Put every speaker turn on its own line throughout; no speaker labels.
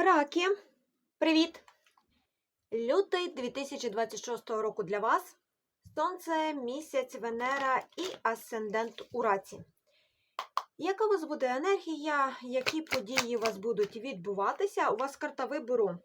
Раки, привіт! Лютий 2026 року для вас. Сонце, місяць, Венера і асцендент у раці. Яка у вас буде енергія, які події у вас будуть відбуватися? У вас карта вибору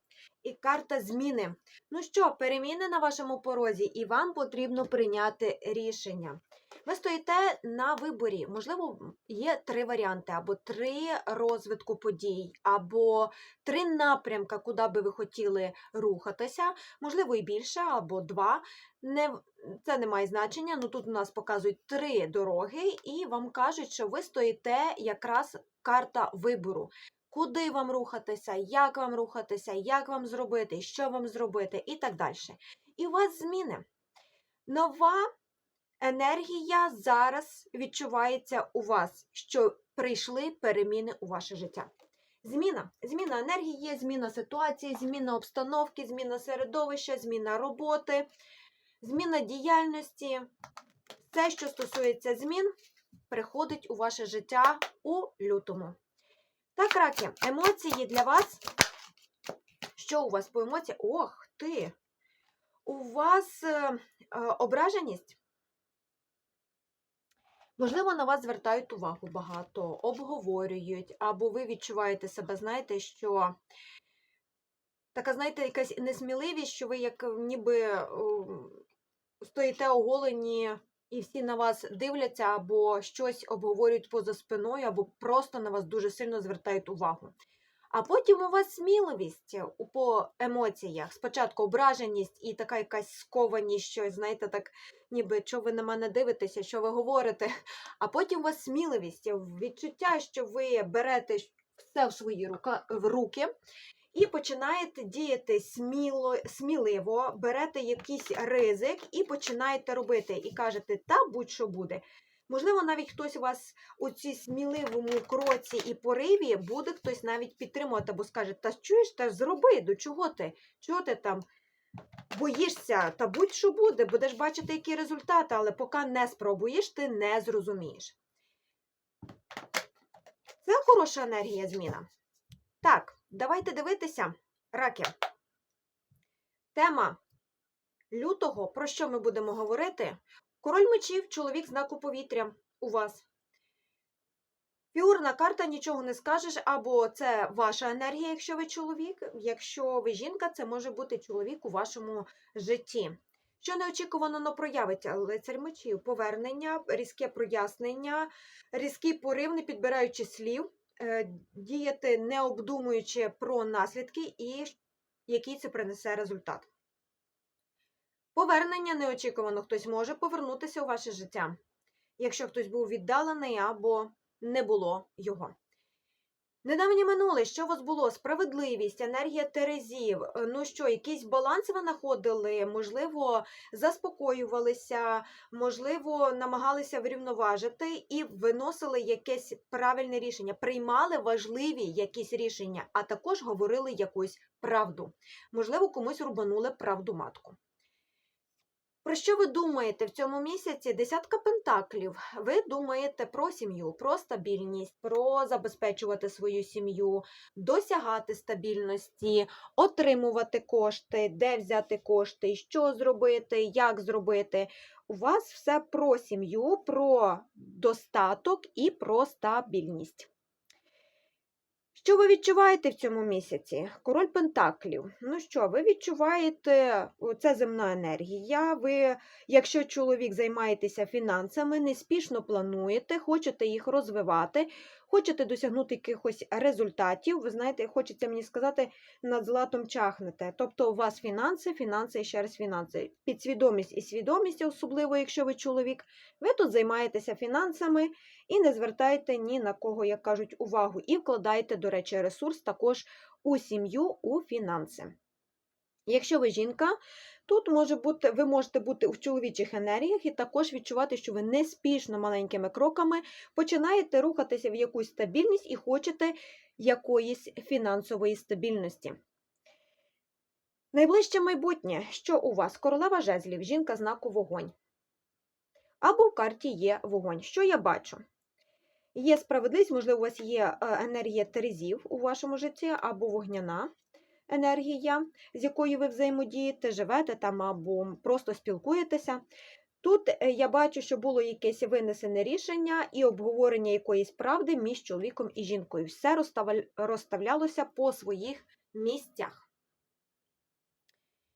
і карта зміни. Ну що, переміни на вашому порозі, і вам потрібно прийняти рішення. Ви стоїте на виборі. Можливо, є три варіанти, або три розвитку подій, або три напрямка, куди би ви хотіли рухатися. Можливо, і більше, або два. Не, це не має значення. Ну тут у нас показують три дороги, і вам кажуть, що ви стоїте якраз карта вибору. Куди вам рухатися, як вам рухатися, як вам зробити, що вам зробити, і так далі. І у вас зміни. Нова енергія зараз відчувається у вас, що прийшли переміни у ваше життя. Зміна. Зміна енергії, зміна ситуації, зміна обстановки, зміна середовища, зміна роботи, зміна діяльності. Все, що стосується змін, приходить у ваше життя у лютому. Так, раки, емоції для вас. Що у вас по емоціях? Ох ти! У вас е, е, ображеність? Можливо, на вас звертають увагу багато, обговорюють, або ви відчуваєте себе, знаєте, що така, знаєте, якась несміливість, що ви як ніби о, стоїте оголені і всі на вас дивляться, або щось обговорюють поза спиною, або просто на вас дуже сильно звертають увагу. А потім у вас сміливість по емоціях. Спочатку ображеність і така якась скованість, щось, знаєте, так ніби що ви на мене дивитеся, що ви говорите. А потім у вас сміливість, відчуття, що ви берете все в свої рука, в руки і починаєте діяти сміло, сміливо, берете якийсь ризик і починаєте робити. І кажете, та будь-що буде. Можливо, навіть хтось у вас у цій сміливому кроці і пориві буде хтось навіть підтримувати, або скаже, та чуєш, та зроби, до чого ти? Чого ти там боїшся? Та будь-що буде, будеш бачити, які результати, але поки не спробуєш, ти не зрозумієш. Це хороша енергія зміна. Так, давайте дивитися, раки. Тема лютого, про що ми будемо говорити? Король мечів, чоловік знаку повітря у вас. Фігурна карта нічого не скажеш, або це ваша енергія, якщо ви чоловік. Якщо ви жінка, це може бути чоловік у вашому житті. Що неочікувано но проявить лицар мечів, повернення, різке прояснення, різкий порив, не підбираючи слів, діяти не обдумуючи про наслідки і який це принесе результат. Повернення неочікувано хтось може повернутися у ваше життя, якщо хтось був віддалений або не було його. Недавнє минуле, що у вас було? Справедливість, енергія Терезів. Е, Ну що, якийсь баланс ви знаходили, можливо, заспокоювалися, можливо, намагалися врівноважити і виносили якесь правильне рішення, приймали важливі якісь рішення, а також говорили якусь правду. Можливо, комусь рубанули правду матку. Про що ви думаєте в цьому місяці? Десятка пентаклів. Ви думаєте про сім'ю, про стабільність, про забезпечувати свою сім'ю, досягати стабільності, отримувати кошти, де взяти кошти, що зробити, як зробити. У вас все про сім'ю, про достаток і про стабільність. Що ви відчуваєте в цьому місяці? Король Пентаклів. Ну що, ви відчуваєте, це земна енергія. Ви, якщо чоловік займаєтеся фінансами, неспішно плануєте, хочете їх розвивати, хочете досягнути якихось результатів. Ви знаєте, хочеться мені сказати, над златом чахнете. Тобто у вас фінанси, фінанси і ще раз фінанси. Підсвідомість і свідомість, особливо якщо ви чоловік, ви тут займаєтеся фінансами і не звертаєте ні на кого, як кажуть, увагу, і вкладаєте, до речі, ресурс також у сім'ю, у фінанси. Якщо ви жінка, тут може бути, ви можете бути в чоловічих енергіях і також відчувати, що ви неспішно маленькими кроками починаєте рухатися в якусь стабільність і хочете якоїсь фінансової стабільності. Найближче майбутнє, що у вас? Королева жезлів, жінка знаку вогонь. Або в карті є вогонь. Що я бачу? Є справедливість, можливо, у вас є е, енергія терезів у вашому житті або вогняна енергія, з якою ви взаємодієте, живете там або просто спілкуєтеся. Тут е, я бачу, що було якесь винесене рішення і обговорення якоїсь правди між чоловіком і жінкою. Все розставлялося по своїх місцях.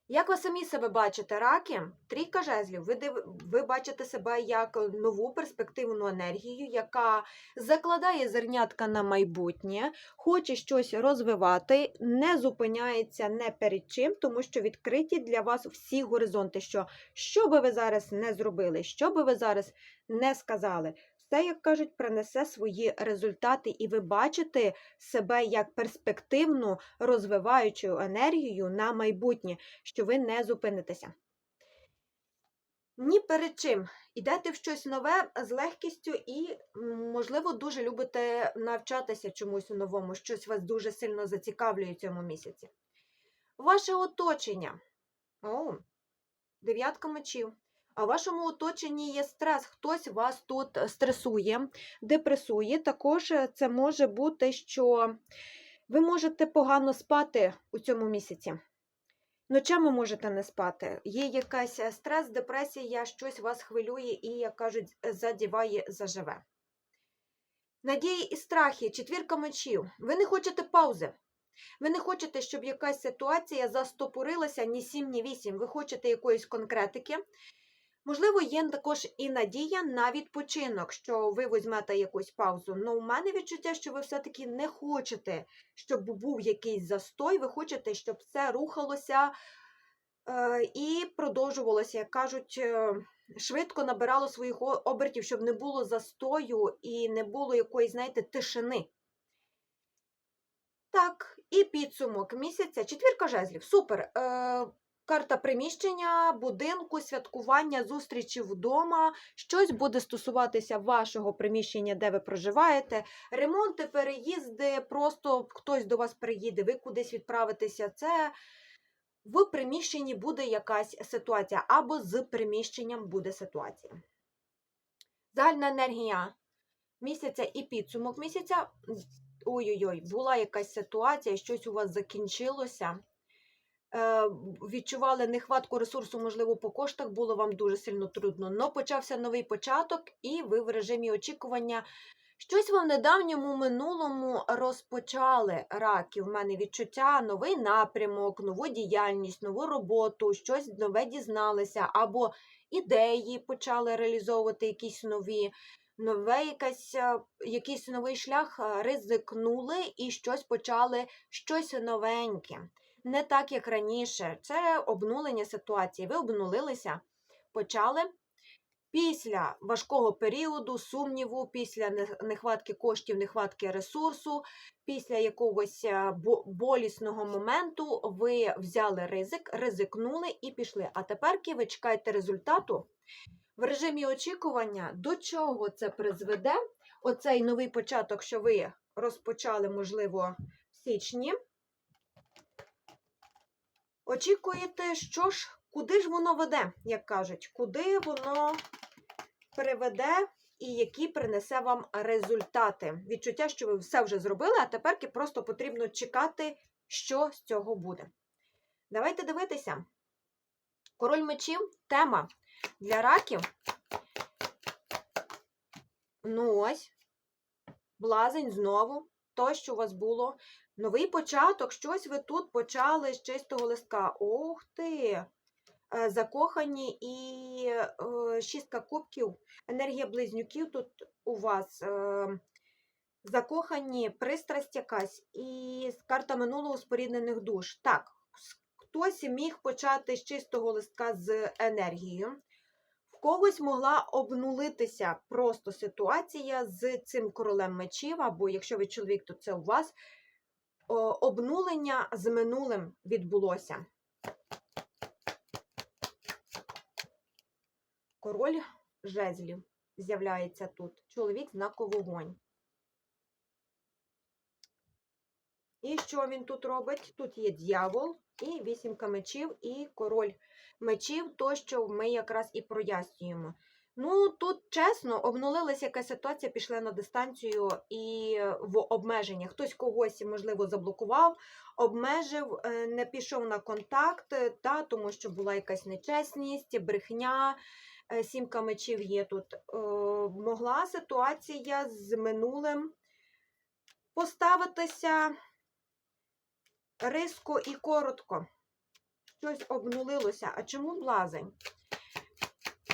Як ви самі себе бачите, раки, трійка жезлів, ви, див... ви бачите себе як нову перспективну енергію, яка закладає зернятка на майбутнє, хоче щось розвивати, не зупиняється не перед чим, тому що відкриті для вас всі горизонти. Що, що би ви зараз не зробили, що би ви зараз не сказали, все, як кажуть, принесе свої результати, і ви бачите себе як перспективну розвиваючу енергію на майбутнє що ви не зупинитеся. Ні перед чим. Ідете в щось нове з легкістю і, можливо, дуже любите навчатися чомусь новому, щось вас дуже сильно зацікавлює цьому місяці. Ваше оточення. О, дев'ятка мечів. А в вашому оточенні є стрес. Хтось вас тут стресує, депресує. Також е, це може бути, що ви можете погано спати у цьому місяці. Ночами можете не спати. Є якась е, стрес, депресія, щось вас хвилює і, як кажуть, задіває заживе. Надії і страхи, четвірка мечів. Ви не хочете паузи. Ви не хочете, щоб якась ситуація застопорилася ні 7, ні 8. Ви хочете якоїсь конкретики. Можливо, є також і надія на відпочинок, що ви візьмете якусь паузу. Ну, у мене відчуття, що ви все-таки не хочете, щоб був якийсь застой, ви хочете, щоб все рухалося е, і продовжувалося, як кажуть, е, швидко набирало своїх обертів, щоб не було застою і не було якоїсь, знаєте, тишини. Так, і підсумок місяця. Четвірка жезлів. Супер. Карта приміщення, будинку, святкування, зустрічі вдома. Щось буде стосуватися вашого приміщення, де ви проживаєте. Ремонти, переїзди, просто хтось до вас приїде, ви кудись відправитеся. Це в приміщенні буде якась ситуація, або з приміщенням буде ситуація. Загальна енергія місяця і підсумок місяця. Ой-ой-ой, була якась ситуація, щось у вас закінчилося. Е, відчували нехватку ресурсу, можливо, по коштах було вам дуже сильно трудно. Но почався новий початок, і ви в режимі очікування. Щось ви в недавньому минулому розпочали раки. В мене відчуття, новий напрямок, нову діяльність, нову роботу, щось нове дізналися, або ідеї почали реалізовувати якісь нові, нове якась, е, якийсь новий шлях е, ризикнули і щось почали, щось новеньке не так, як раніше. Це обнулення ситуації. Ви обнулилися, почали. Після важкого періоду, сумніву, після нехватки коштів, нехватки ресурсу, після якогось е, болісного моменту ви взяли ризик, ризикнули і пішли. А тепер ви чекаєте результату в режимі очікування, до чого це призведе. Оцей новий початок, що ви розпочали, можливо, в січні. Очікуєте, що ж, куди ж воно веде, як кажуть, куди воно приведе і які принесе вам результати. Відчуття, що ви все вже зробили, а тепер просто потрібно чекати, що з цього буде. Давайте дивитися. Король мечів тема для раків. Ну ось, блазень знову, то, що у вас було. Новий початок, щось ви тут почали з чистого листка. Ух ти! Е, Закохані і е, шістка кубків, енергія близнюків тут у вас. Е, закохані, пристрасть якась і карта минулого споріднених душ. Так, хтось міг почати з чистого листка з енергією. В когось могла обнулитися просто ситуація з цим королем мечів, або якщо ви чоловік, то це у вас обнулення з минулим відбулося. Король жезлів з'являється тут. Чоловік знаку вогонь. І що він тут робить? Тут є дьявол, і вісімка мечів, і король мечів, то, що ми якраз і прояснюємо. Ну, тут чесно, обнулилася якась ситуація, пішла на дистанцію і в обмеження. Хтось когось, можливо, заблокував, обмежив, е, не пішов на контакт, е, та, тому що була якась нечесність, брехня, е, сімка мечів є тут. Е, Могла ситуація з минулим поставитися риско і коротко. Щось обнулилося. А чому блазень?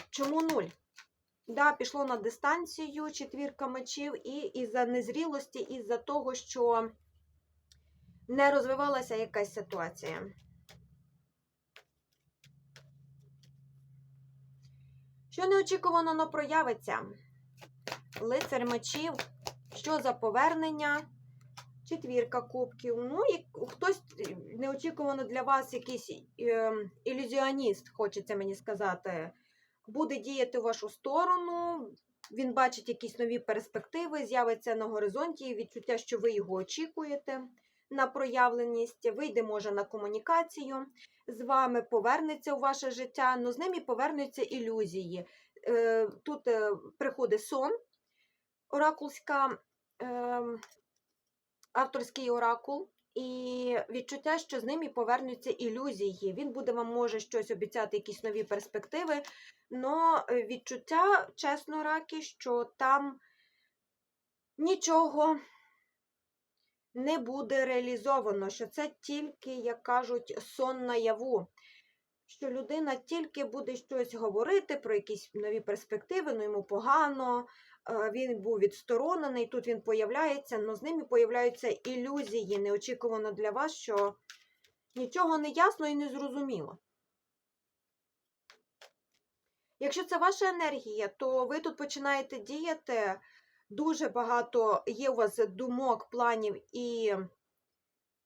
Чому нуль? Да, пішло на дистанцію, четвірка мечів, і із-за незрілості, із-за того, що не розвивалася якась ситуація. Що неочікувано но проявиться? Лицар мечів, що за повернення? Четвірка кубків. Ну, і хтось е, неочікувано для вас якийсь е, ілюзіоніст, хочеться мені сказати, буде діяти в вашу сторону. Він бачить якісь нові перспективи, з'явиться на горизонті, відчуття, що ви його очікуєте на проявленість, вийде, може, на комунікацію, з вами повернеться у ваше життя, але з ним і повернуться ілюзії. Е, Тут е, приходить сон, оракульська, е, авторський оракул. І відчуття, що з ним і повернуться ілюзії. Він буде вам може щось обіцяти, якісь нові перспективи. Но відчуття, чесно, раки, що там нічого не буде реалізовано, що це тільки, як кажуть, сон наяву. Що людина тільки буде щось говорити про якісь нові перспективи, ну йому погано, е, він був відсторонений, тут він появляється, але з ними появляються ілюзії, неочікувано для вас, що нічого не ясно і не зрозуміло. Якщо це ваша енергія, то ви тут починаєте діяти. Дуже багато є у вас думок, планів і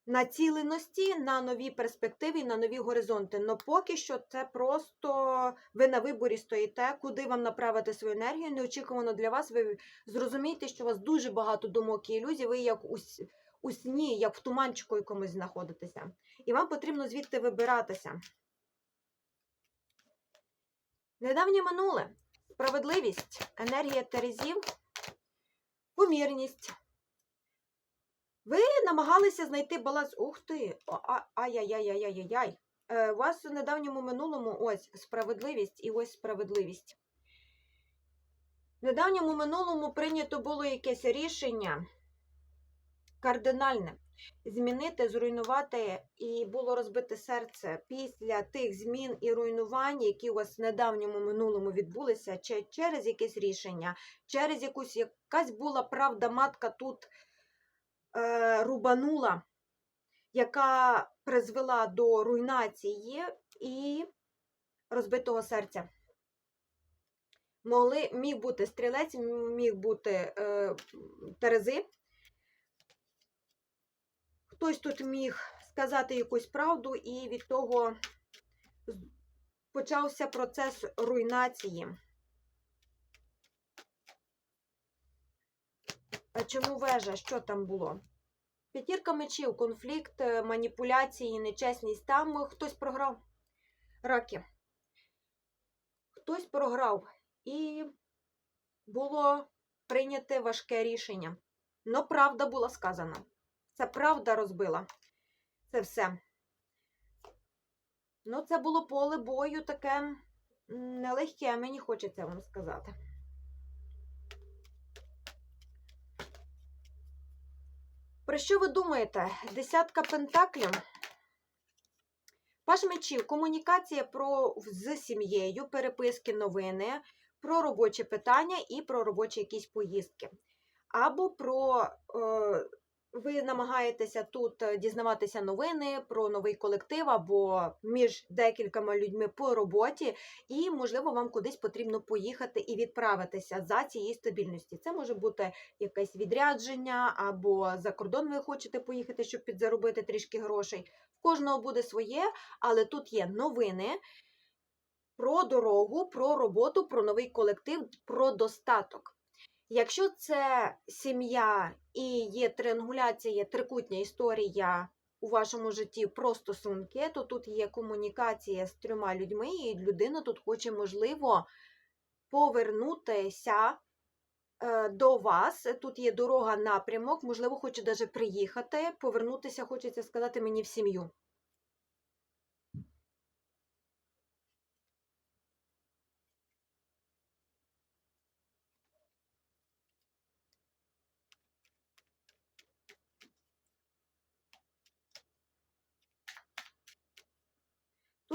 націленості на нові перспективи, на нові горизонти. Но поки що це просто ви на виборі стоїте, куди вам направити свою енергію. Неочікувано для вас. Ви зрозумієте, що у вас дуже багато думок і ілюзій, ви як у, сні, як в туманчику якомусь знаходитеся. І вам потрібно звідти вибиратися. Недавнє минуле, справедливість, енергія Терезів, помірність. Ви намагалися знайти баланс. Ух ти! Ай-яй-яй-яй-яй-яй. Е, У вас у недавньому минулому ось справедливість і ось справедливість. В недавньому минулому прийнято було якесь рішення кардинальне змінити, зруйнувати і було розбите серце після тих змін і руйнувань, які у вас в недавньому минулому відбулися, чи через якесь рішення, через якусь якась була правда матка тут рубанула, яка призвела до руйнації і розбитого серця. Могли, міг бути стрілець, міг бути е, Терези. Хтось тут міг сказати якусь правду, і від того почався процес руйнації. Чому вежа? Що там було? П'ятірка мечів, конфлікт, е, маніпуляції, нечесність. Там е, хтось програв. Раки. Хтось програв. І було прийняте важке рішення. Но правда була сказана. Це правда розбила. Це все. Ну, це було поле бою таке нелегке, мені хочеться вам сказати. Про що ви думаєте? Десятка пентаклів. Паш мечів, комунікація про з сім'єю, переписки, новини, про робочі питання і про робочі якісь поїздки. Або про е, ви намагаєтеся тут е, дізнаватися новини про новий колектив або між декількома людьми по роботі, і, можливо, вам кудись потрібно поїхати і відправитися за цієї стабільності. Це може бути якесь відрядження, або за кордон ви хочете поїхати, щоб підзаробити трішки грошей. В кожного буде своє, але тут є новини. Про дорогу, про роботу, про новий колектив, про достаток. Якщо це сім'я і є триангуляція, трикутня історія у вашому житті про стосунки, то тут є комунікація з трьома людьми, і людина тут хоче, можливо, повернутися е, до вас. Тут є дорога, напрямок, можливо, хоче навіть приїхати, повернутися, хочеться сказати мені в сім'ю.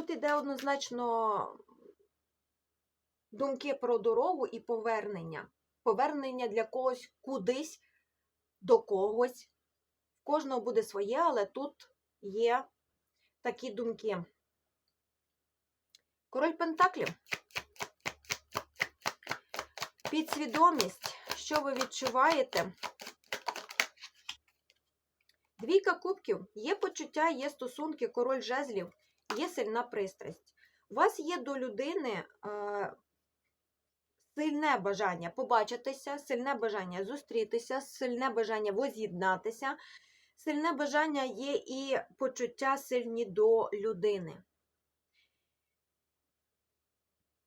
Тут іде однозначно думки про дорогу і повернення. Повернення для когось кудись, до когось. В кожного буде своє, але тут є такі думки. Король Пентаклів. Підсвідомість, що ви відчуваєте? Двійка кубків, є почуття, є стосунки, король жезлів, є сильна пристрасть. У вас є до людини е, сильне бажання побачитися, сильне бажання зустрітися, сильне бажання воз'єднатися, сильне бажання є і почуття сильні до людини.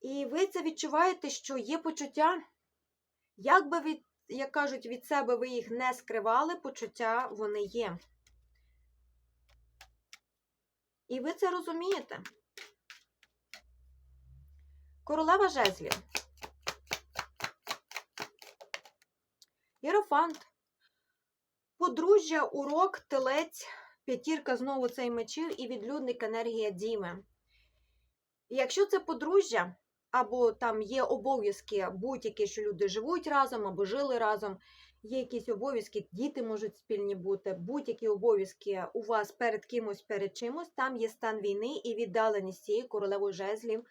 І ви це відчуваєте, що є почуття, як би від, як кажуть, від себе ви їх не скривали, почуття вони є. І ви це розумієте. Королева жезлів. Єрофант. Подружжя, урок, телець, п'ятірка знову цей мечів і відлюдник енергія Діми. Якщо це подружжя, або там є обов'язки будь-які, що люди живуть разом, або жили разом, є якісь обов'язки, діти можуть спільні бути, будь-які обов'язки у вас перед кимось, перед чимось, там є стан війни і віддаленість цієї королевої жезлів.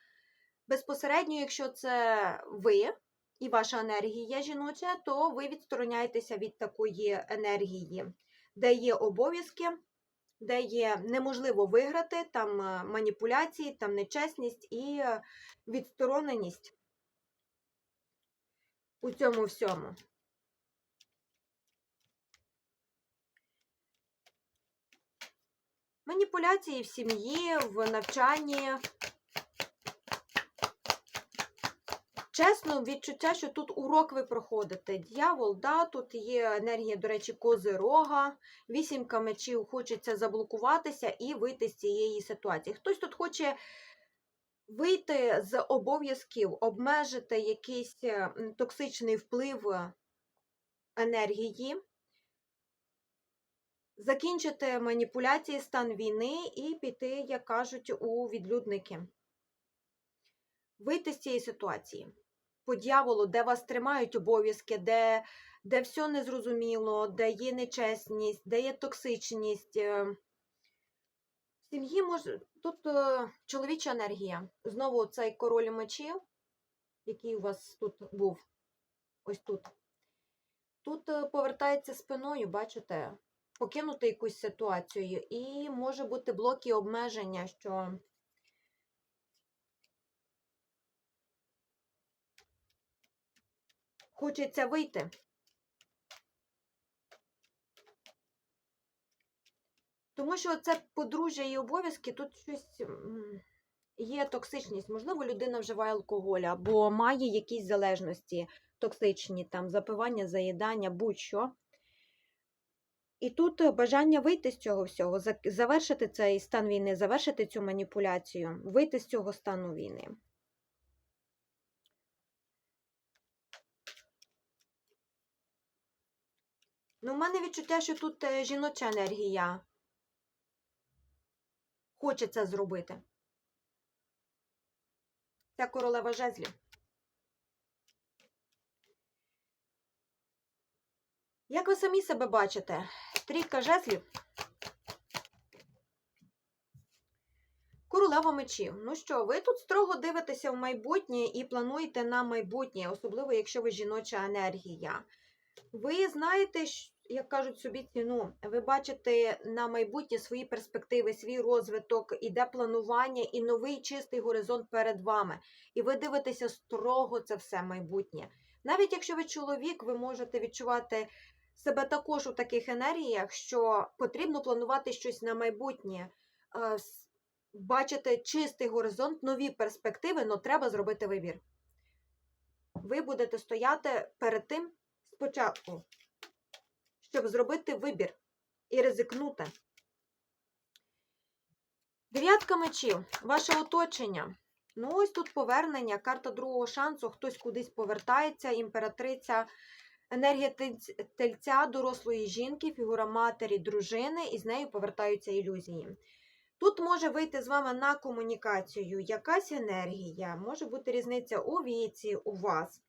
Безпосередньо, якщо це ви і ваша енергія жіноча, то ви відстороняєтеся від такої енергії, де є обов'язки, де є неможливо виграти, там е, маніпуляції, там нечесність і е, відстороненість у цьому всьому. Маніпуляції в сім'ї, в навчанні. Чесно, відчуття, що тут урок ви проходите. Дьявол, да, тут є енергія, до речі, козирога, вісімка мечів, хочеться заблокуватися і вийти з цієї ситуації. Хтось тут хоче вийти з обов'язків, обмежити якийсь токсичний вплив енергії, закінчити маніпуляції, стан війни і піти, як кажуть, у відлюдники. Вийти з цієї ситуації. По дьяволу, де вас тримають обов'язки, де, де все незрозуміло, де є нечесність, де є токсичність. е. В сім'ї може. Тут е, чоловіча енергія. Знову цей король мечів, який у вас тут був, ось тут. Тут е, повертається спиною, бачите, покинути якусь ситуацію, і може бути блоки обмеження, що хочеться вийти. Тому що це подружжя і обов'язки, тут щось є токсичність. Можливо, людина вживає алкоголь або має якісь залежності токсичні, там запивання, заїдання, будь-що. І тут е, бажання вийти з цього всього, завершити цей стан війни, завершити цю маніпуляцію, вийти з цього стану війни. Ну, в мене відчуття, що тут е, жіноча енергія хоче це зробити. Ця королева жезлів. Як ви самі себе бачите? Трійка жезлів. Королева мечів. Ну що, ви тут строго дивитеся в майбутнє і плануєте на майбутнє, особливо якщо ви жіноча енергія. Ви знаєте, як кажуть собі ціну, ви бачите на майбутнє свої перспективи, свій розвиток, іде планування і новий чистий горизонт перед вами. І ви дивитеся строго це все майбутнє. Навіть якщо ви чоловік, ви можете відчувати себе також у таких енергіях, що потрібно планувати щось на майбутнє, е, бачити чистий горизонт, нові перспективи, але треба зробити вибір. ви будете стояти перед тим спочатку, щоб зробити вибір і ризикнути. Дев'ятка мечів, ваше оточення. Ну, ось тут повернення, карта другого шансу, хтось кудись повертається, імператриця, енергія тельця, дорослої жінки, фігура матері, дружини, і з нею повертаються ілюзії. Тут може вийти з вами на комунікацію якась енергія, може бути різниця у віці, у вас.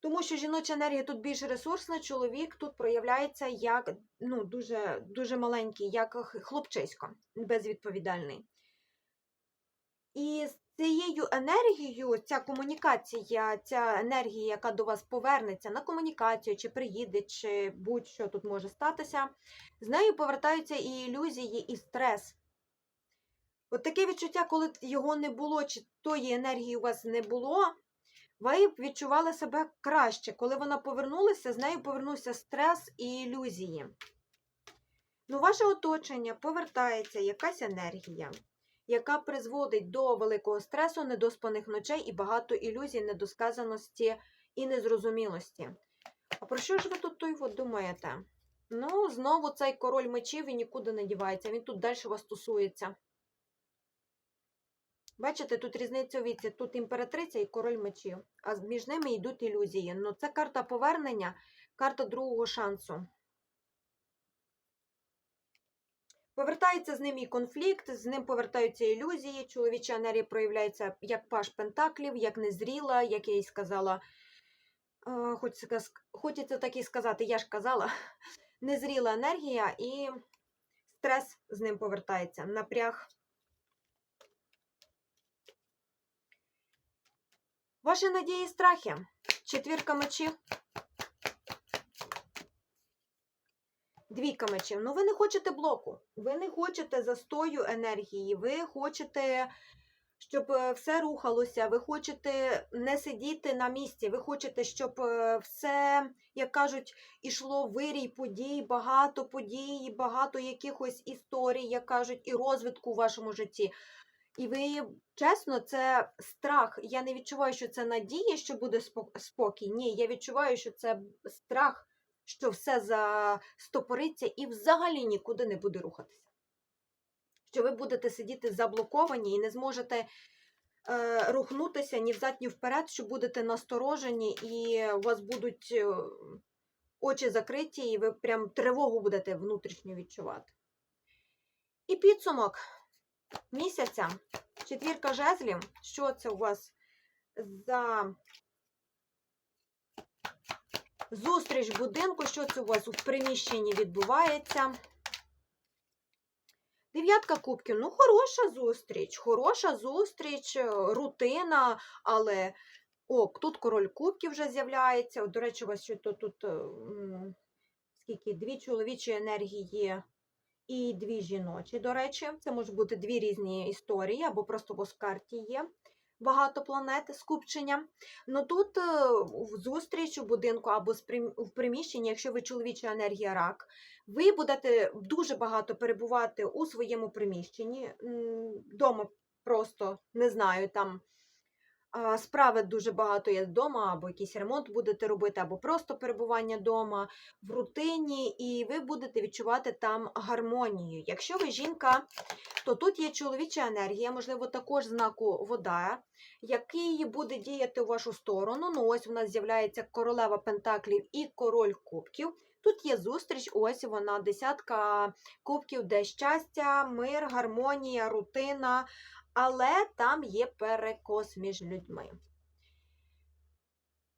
Тому що жіноча енергія тут більш ресурсна, чоловік тут проявляється як ну, дуже, дуже маленький, як хлопчисько, безвідповідальний. І цією енергією, ця комунікація, ця енергія, яка до вас повернеться на комунікацію, чи приїде, чи будь-що тут може статися, з нею повертаються і ілюзії, і стрес. От таке відчуття, коли його не було, чи тої енергії у вас не було, ви відчували себе краще. Коли вона повернулася, з нею повернувся стрес і ілюзії. Ну, ваше оточення повертається якась енергія, яка призводить до великого стресу, недоспаних ночей і багато ілюзій, недосказаності і незрозумілості. А про що ж ви тут той от думаєте? Ну, знову цей король мечів і нікуди не дівається. Він тут далі вас стосується. Бачите, тут різниця у віці. Тут імператриця і король мечів, а між ними йдуть ілюзії. Ну, це карта повернення, карта другого шансу. Повертається з ним і конфлікт, з ним повертаються ілюзії. Чоловіча енергія проявляється як паш пентаклів, як незріла, як я їй сказала. хочеться так і сказати, я ж казала, незріла енергія і стрес з ним повертається, напряг. Ваші надії і страхи. Четвірка мечів. Двійка мечів. Ну, ви не хочете блоку, ви не хочете застою енергії, ви хочете, щоб е, все рухалося, ви хочете не сидіти на місці, ви хочете, щоб е, все, як кажуть, ішло вирій подій, багато подій, багато якихось історій, як кажуть, і розвитку у вашому житті. І ви чесно, це страх. Я не відчуваю, що це надія, що буде спо- спокій. Ні, я відчуваю, що це страх, що все застопориться і взагалі нікуди не буде рухатися. Що ви будете сидіти заблоковані і не зможете е, рухнутися ні взад, ні вперед, що будете насторожені, і у вас будуть е, очі закриті, і ви прям тривогу будете внутрішньо відчувати. І підсумок місяця. Четвірка жезлів. Що це у вас за зустріч будинку? Що це у вас у приміщенні відбувається? Дев'ятка кубків. Ну, хороша зустріч. Хороша зустріч, е, рутина, але. О, тут король кубків вже з'являється. До речі, у вас ще тут, тут е, скільки? Дві чоловічі енергії і дві жіночі, до речі. Це можуть бути дві різні історії, або просто в карті є багато планет, скупчення. Ну тут е, зустріч у будинку або в приміщенні, якщо ви чоловіча енергія рак, ви будете дуже багато перебувати у своєму приміщенні. Дома просто не знаю, там справи дуже багато є вдома, або якийсь ремонт будете робити, або просто перебування вдома в рутині, і ви будете відчувати там гармонію. Якщо ви жінка, то тут є чоловіча енергія, можливо, також знаку вода, який буде діяти у вашу сторону. Ну, ось у нас з'являється королева пентаклів і король кубків. Тут є зустріч, ось вона, десятка кубків, де щастя, мир, гармонія, рутина, але там є перекос між людьми.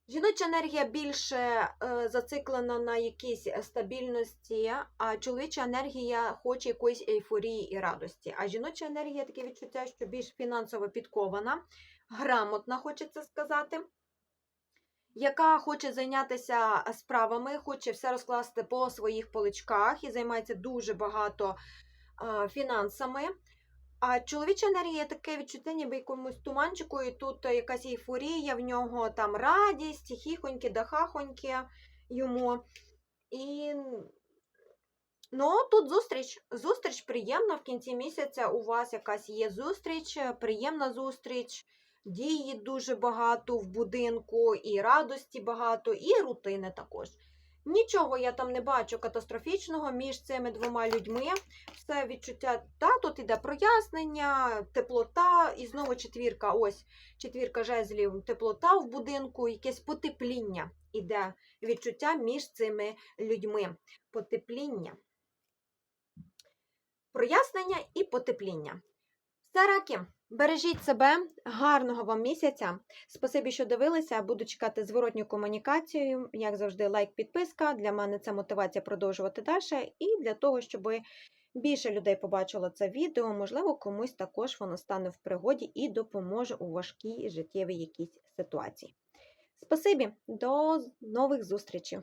Жіноча енергія більше е, зациклена на якійсь стабільності, а чоловіча енергія хоче якоїсь ейфорії і радості. А жіноча енергія таке відчуття, що більш фінансово підкована, грамотна, хочеться сказати, яка хоче зайнятися справами, хоче все розкласти по своїх поличках і займається дуже багато е, фінансами. А чоловіча енергія таке відчуття, ніби якомусь туманчику, і тут якась ейфорія, в нього там радість, хіхоньки да хахоньки йому. І ну, тут зустріч. Зустріч приємна в кінці місяця. У вас якась є зустріч, приємна зустріч. дії дуже багато в будинку, і радості багато, і рутини також. Нічого я там не бачу катастрофічного між цими двома людьми. Все відчуття, та тут іде прояснення, теплота, і знову четвірка. Ось четвірка жезлів, теплота в будинку, якесь потепління іде відчуття між цими людьми. Потепління. Прояснення і потепління. Все, раки, бережіть себе, гарного вам місяця. Спасибі, що дивилися. Буду чекати зворотню комунікацію. Як завжди, лайк, підписка. Для мене це мотивація продовжувати далі. І для того, щоб більше людей побачило це відео, можливо, комусь також воно стане в пригоді і допоможе у важкій життєвій якійсь ситуації. Спасибі, до нових зустрічей!